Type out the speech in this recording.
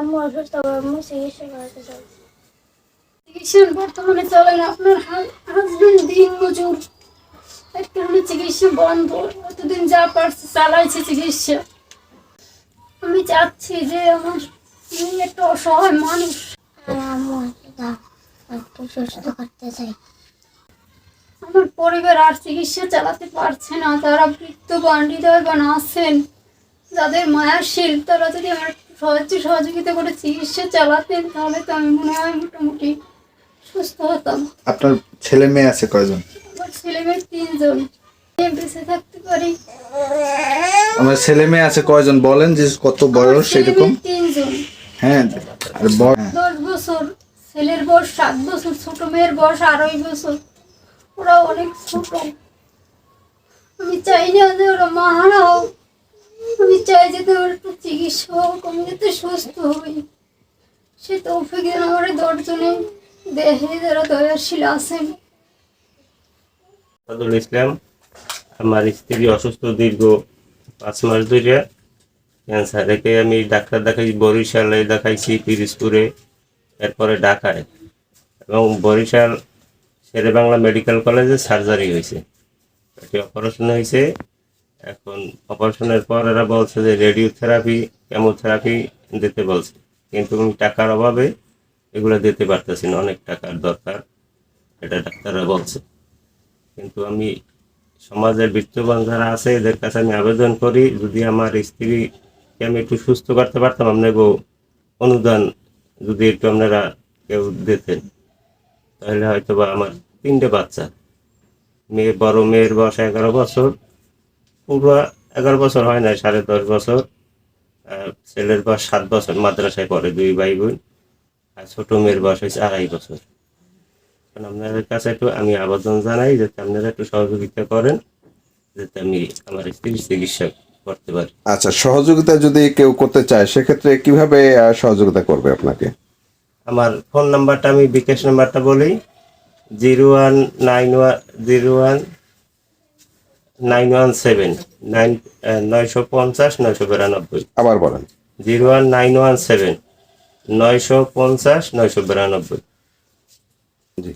আম্মু অসুস্থ আম্মু চিকিৎসা করাতে চাই চিকিৎসা বর্তমানে চলে না আপনার হাজবেন্ড দিন মজুর। এর কারণে চিকিৎসা বন্ধ। এতদিন যা পারছে চালাইছে চিকিৎসা। আমি চাচ্ছি যে আমার একটা অসহায় মানুষ। আম্মু একটু সুস্থ করতে চাই। আমার পরিবার আর চিকিৎসা চালাতে পারছে না। তারা হৃদয় বান আছেন। যাদের মায়াশীল তারা যদি আমার সাহায্য সহযোগিতা করে চিকিৎসা চালাতেন তাহলে তো আমি মনে হয় মোটামুটি সুস্থ হতাম। আপনার ছেলে মেয়ে আছে কয়জন? আমার ছেলে মেয়ে তিনজন। বেঁচে থাকতে পারি। আমার ছেলে মেয়ে আছে কয়জন? বলেন যে কত বয়স সেরকম। তিনজন। হ্যাঁ আর বড় হ্যাঁ। দশ বছর। ছেলের বয়স সাত বছর ছোট মেয়ের বয়স আড়াই বছর। ওরা অনেক ছোট। আমি চাই না যে ওরা মাহারা হোক। আমি চাই যে তোমার একটু চিকিৎসা হোক, আমি যাতে সুস্থ হই। সে তৌফিক যেন আমার দশজনে দেহে যারা দয়াশীল আছেন। ইসলাম, আমার স্ত্রী অসুস্থ দীর্ঘ পাঁচ মাস ধরে। ক্যান্সার আমি ডাক্তার দেখাইছি বরিশালে দেখাইছি পিরিজপুরে, এরপরে ঢাকায়। এবং বরিশাল শেরে বাংলা মেডিকেল কলেজে সার্জারি হয়েছে। একটি অপারেশন হয়েছে এখন অপারেশনের পর এরা বলছে যে রেডিওথেরাপি কেমোথেরাপি দিতে বলছে। কিন্তু আমি টাকার অভাবে এগুলো দিতে পারতেছি না, অনেক টাকার দরকার, এটা ডাক্তাররা বলছে। কিন্তু আমি সমাজের বিত্তবান যারা আছে, এদের কাছে আমি আবেদন করি, যদি আমার স্ত্রীকে আমি একটু সুস্থ করতে পারতাম আপনাকে অনুদান যদি একটু আপনারা কেউ দিতেন। তাহলে হয়তো বা আমার তিনটে বাচ্চা, মেয়ে, বড়, মেয়ের বয়স এগারো বছর পুরো এগারো বছর হয় না সাড়ে দশ বছর। ছেলের বয়স সাত বছর মাদ্রাসায় পড়ে দুই ভাই বোন। আর ছোট মেয়ের বয়স হয়েছে আড়াই বছর। আপনাদের কাছে একটু আমি আবেদন জানাই যাতে আপনারা একটু সহযোগিতা করেন যাতে আমি আমার স্ত্রীর চিকিৎসা করতে পারি। আচ্ছা সহযোগিতা যদি কেউ করতে চায় সেক্ষেত্রে কীভাবে সহযোগিতা করবে আপনাকে? আমার ফোন নাম্বারটা আমি বিকাশ নাম্বারটা বলি zero one nine one zero one nine one seven nine নয়শো পঞ্চাশ নয়শো বিরানব্বই। আবার বলেন। Zero one nine one seven নয়শো পঞ্চাশ নয়শো বিরানব্বই। জি।